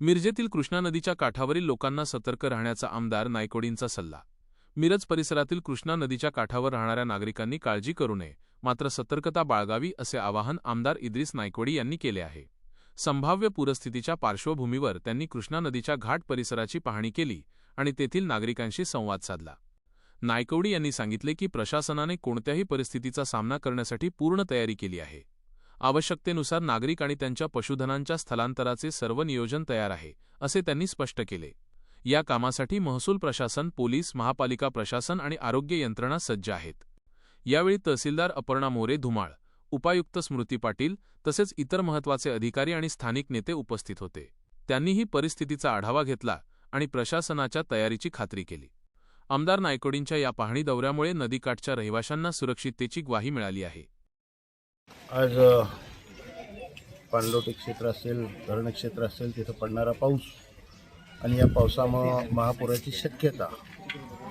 मिरजेतील कृष्णा नदीच्या काठावरील लोकांना सतर्क राहण्याचा आमदार नायकोडींचा सल्ला. मिरज परिसरातील कृष्णा नदीच्या काठावर राहणाऱ्या नागरिकांनी काळजी करू नये मात्र सतर्कता बाळगावी असे आवाहन आमदार इद्रिस नायकोडी यांनी केले आहे. संभाव्य पूरस्थितीच्या पार्श्वभूमीवर त्यांनी कृष्णा नदीच्या घाट परिसराची पाहणी केली आणि तेथील नागरिकांशी संवाद साधला. नायकवडी यांनी सांगितले की प्रशासनाने कोणत्याही परिस्थितीचा सामना करण्यासाठी पूर्ण तयारी केली आहे. आवश्यकतेनुसार नागरिक आणि त्यांच्या पशुधनांच्या स्थलांतराचे सर्व नियोजन तयार आहे असे त्यांनी स्पष्ट केले. या कामासाठी महसूल प्रशासन पोलीस महापालिका प्रशासन आणि आरोग्य यंत्रणा सज्ज आहेत. यावेळी तहसीलदार अपर्णा मोरे धुमाळ उपायुक्त स्मृती पाटील तसेच इतर महत्त्वाचे अधिकारी आणि स्थानिक नेते उपस्थित होते. त्यांनीही परिस्थितीचा आढावा घेतला आणि प्रशासनाच्या तयारीची खात्री केली. आमदार नायकोडींच्या या पाहणी दौऱ्यामुळे नदीकाठच्या रहिवाशांना सुरक्षिततेची ग्वाही मिळाली आहे. आज अ, पाणलोटी क्षेत्र असेल धरण क्षेत्र असेल तिथं पडणारा पाऊस आणि या पावसामुळं महापुराची शक्यता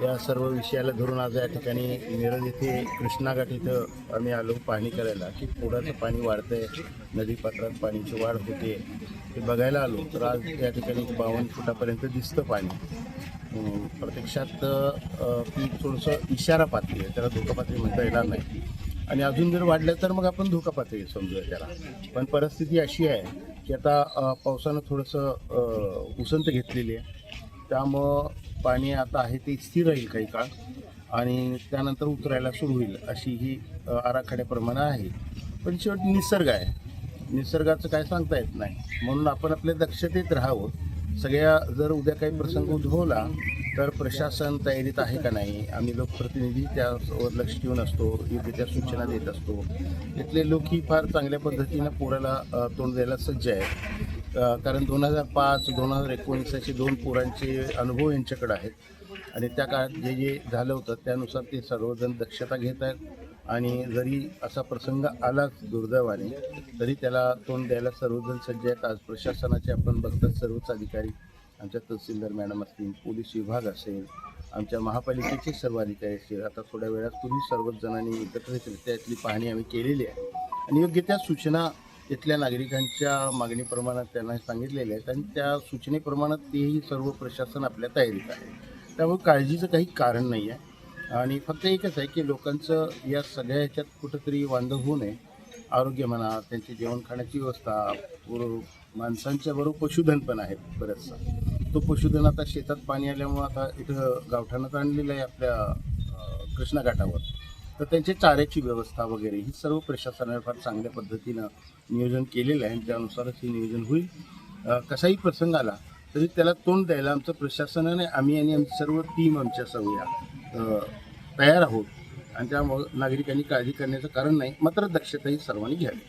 या सर्व विषयाला धरून आज या ठिकाणी मिरज येथे कृष्णाघाट इथं आम्ही आलो पाहणी करायला की पुराचं पाणी वाढतंय नदीपात्रात पाण्याची वाढ होते ते बघायला आलो तर आज या ठिकाणी बावन्न फुटापर्यंत दिसतं पाणी. प्रत्यक्षात अ, थोडंसं इशारा पातळी आहे त्याला धोका पातळी म्हणता येणार नाही. आणि अजून जर वाढलं तर मग आपण धोका पातळी समजूया त्याला. पण परिस्थिती अशी आहे की आता पावसानं थोडंसं उसंत घेतलेली आहे. त्यामुळं पाणी आता आहे ते स्थिर राहील काही काळ आणि त्यानंतर उतरायला सुरू होईल अशी ही आराखड्याप्रमाणे आहे. पण शेवटी निसर्ग आहे. निसर्गाचं काय सांगता येत नाही. म्हणून आपण आपल्या दक्षतेत राहावं. सगळ्या जर उद्या काही प्रसंग उद्भवला तर प्रशासन तयारीत आहे का नाही? आम्ही लोकप्रतिनिधी त्यावर लक्ष ठेवून असतो योग्य त्या सूचना देत असतो. इथले लोक ही फार चांगल्या पद्धतीनं पोराला तोंड द्यायला सज्ज आहेत. कारण दोन हजार पाच दोन हजार एकोणीस असे दोन पोरांचे अनुभव यांच्याकडे आहेत. आणि त्या काळात जे जे झालं होतं त्यानुसार ते सर्वजण दक्षता घेत आहेत. आणि जरी असा प्रसंग आलाच दुर्दैवाने तरी त्याला तोंड द्यायला सर्वजण सज्ज आहेत. आज प्रशासनाचे आपण बघतात सर्वच अधिकारी आमच्या तहसीलदार मॅडम असतील पोलीस विभाग असेल आमच्या महापालिकेचे सर्व अधिकारी असतील. आता थोड्या वेळात तुम्ही सर्वच जणांनी एकत्रितरित्या इथली पाहणी आम्ही केलेली आहे. आणि योग्य त्या सूचना इथल्या नागरिकांच्या मागणीप्रमाणे त्यांना सांगितलेल्या आहेत आणि त्या सूचनेप्रमाणे तेही सर्व प्रशासन आपल्या तयारीत आहे. त्यामुळे काळजीचं काही कारण नाही आहे आणि फक्त एकच आहे की लोकांचं या सगळ्या ह्याच्यात कुठंतरी वांदं होऊ नये. आरोग्य म्हणा त्यांची जेवण खाण्याची व्यवस्था माणसांच्या बरोबर पशुधन पण आहे बरंचसं. तो पशुधन आता शेतात पाणी आल्यामुळं आता इथं गावठाणात आणलेलं आहे आपल्या कृष्णाघाटावर कृष्णा घाटावर. तर त्यांच्या चाऱ्याची व्यवस्था वगैरे ही सर्व प्रशासनाने फार चांगल्या पद्धतीनं नियोजन केलेलं आहे आणि त्यानुसारच हे नियोजन होईल. कसाही प्रसंग आला तरी त्याला तोंड द्यायला आमचं प्रशासनाने आम्ही आणि आमची सर्व टीम आमच्या सर्व या तयार आहोत. आणि त्यामुळं नागरिकांनी काळजी करण्याचं कारण नाही मात्र दक्षताही सर्वांनी घ्यावी.